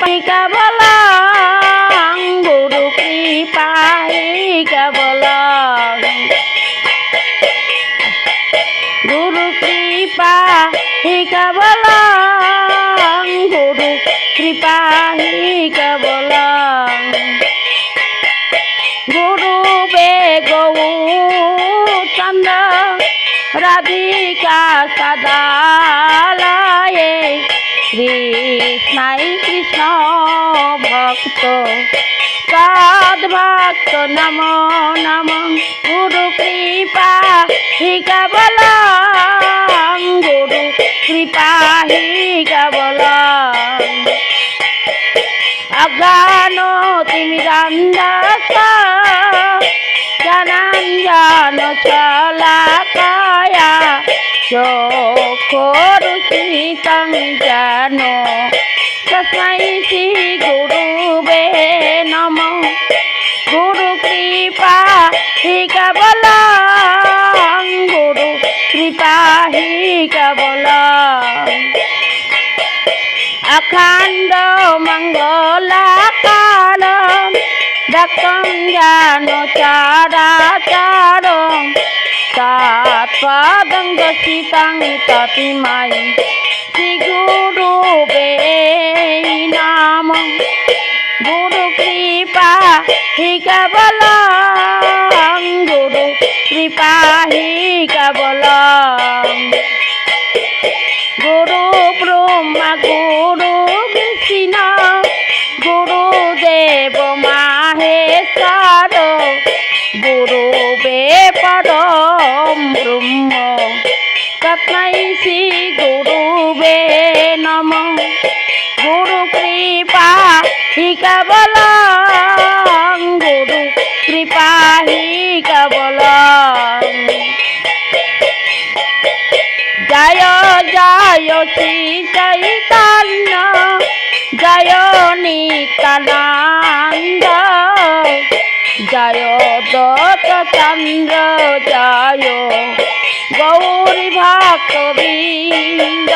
কৃপা বল গুরু কৃপাই কেবল গুরু কৃপা হি কেবল গুরু কৃপা হি কেবল গুরু রাধিকা সদালয়ে কৃষ্ণাই কৃষ্ণ ভক্ত সদ ভক্ত, নম নম, গুরু কৃপা, হি কেবল, গুরু কৃপা, হি কেবল। অজ্ঞান তিমিরান্দাস জ্ঞানাঞ্জন চলাকায়া চক্ষুরুষিতং জ্ঞান তস্मै শ্রী গুরুবে নম। গুরু কৃপা, হি কেবল গুরু কৃপা, হি কেবল অখণ্ড মঙ্গলাকার দক্ষং জ্ঞান চারাচার তৎপদং গসিতং ততিমাই শ্রী গুরু বে নাম। গুরু কৃপা, হি কেবল, গুরু কৃপা, হি কেবল। গুরু ব্রহ্মা, গুরু বিষ্ণু, গুরু দেব মাহেশ্বর গুরু বে পরম ব্রহ্ম। তৎমাই শ্রী গুরু বে নম। গুরু কৃপা, হি কেবল। গুরু কৃপা, হি কেবল। জয় জয় শ্রী চৈতন্য। জয় নিত্যানন্দ জয় চন্দ্র জয় গৌরী ভক্তবৃন্দ।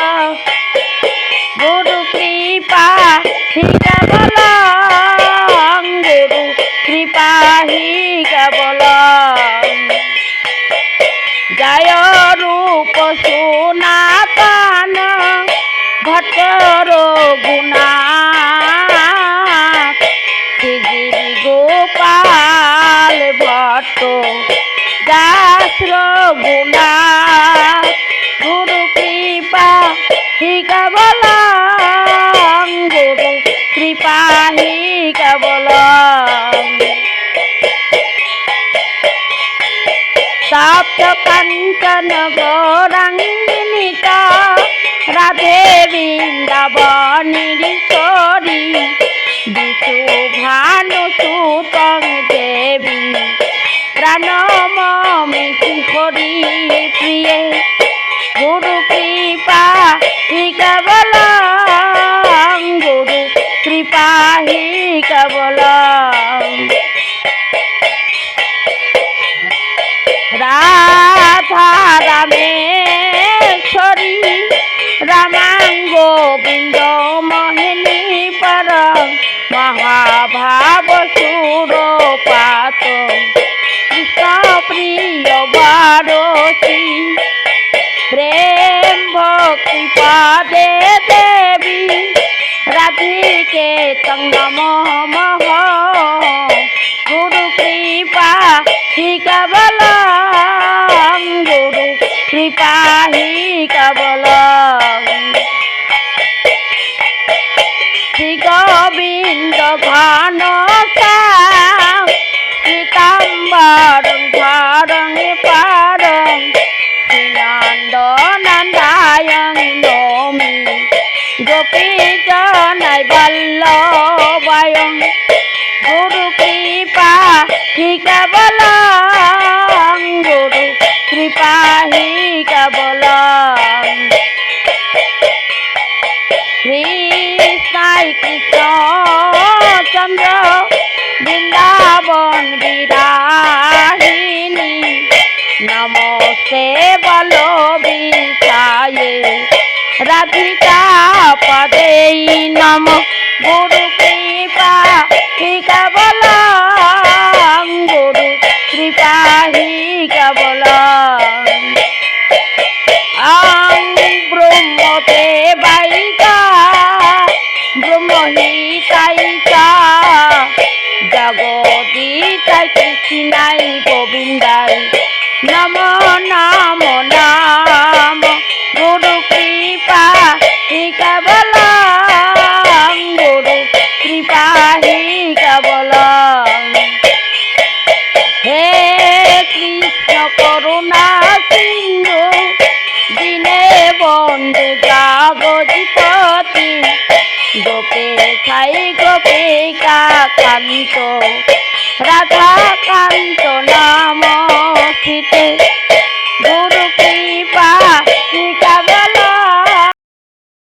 গুরু কৃপা হি কেবল গুরু কৃপা হি কেবল জয় রূপ সুনাতন ভট্টর গুণা গুণা গুরু কাঞ্চন গৌরাঙ্গিনীত রাধে বৃন্দাবনীশ্বরী বিশু ভানু সুতং দেবী প্রাণমমি হরি প্রিয়ে, গুরু কৃপা হি কেবল গুরু কৃপা হি কেবল রাধা রামেশ্বরী রামাঙ্গ গোবিন্দ মোহিনী পর মহাভাব সুর ভক্তি পাদে দেবী, রাধিকে তঙ্গম মহ গুরু কৃপা, হি কেবল গুরু কৃপা, হি কেবল ঘন সীতাম্বর ধরং পারং গোপী জনাই বল্লবায়ং গুরু কৃপা হি কেবল? গুরু কৃপা, হি কেবল। কৃষ্ণাই কৃষ্ণ চন্দ্র, বৃন্দাবন বিরাহিনী নমস্তে বলো বিছায়ে রাধিকা পদে নম গুরু কেবলং গুরু কৃপাহি কেবলং আং ব্রহ্মতে বাইকা ব্রহ্মহিতাইকা জগদিতাই কৃষ্ণাই গোবিন্দাই নাম গোপে খাই গোপে কাকান্ত রাধা কান্ত নাম শীতে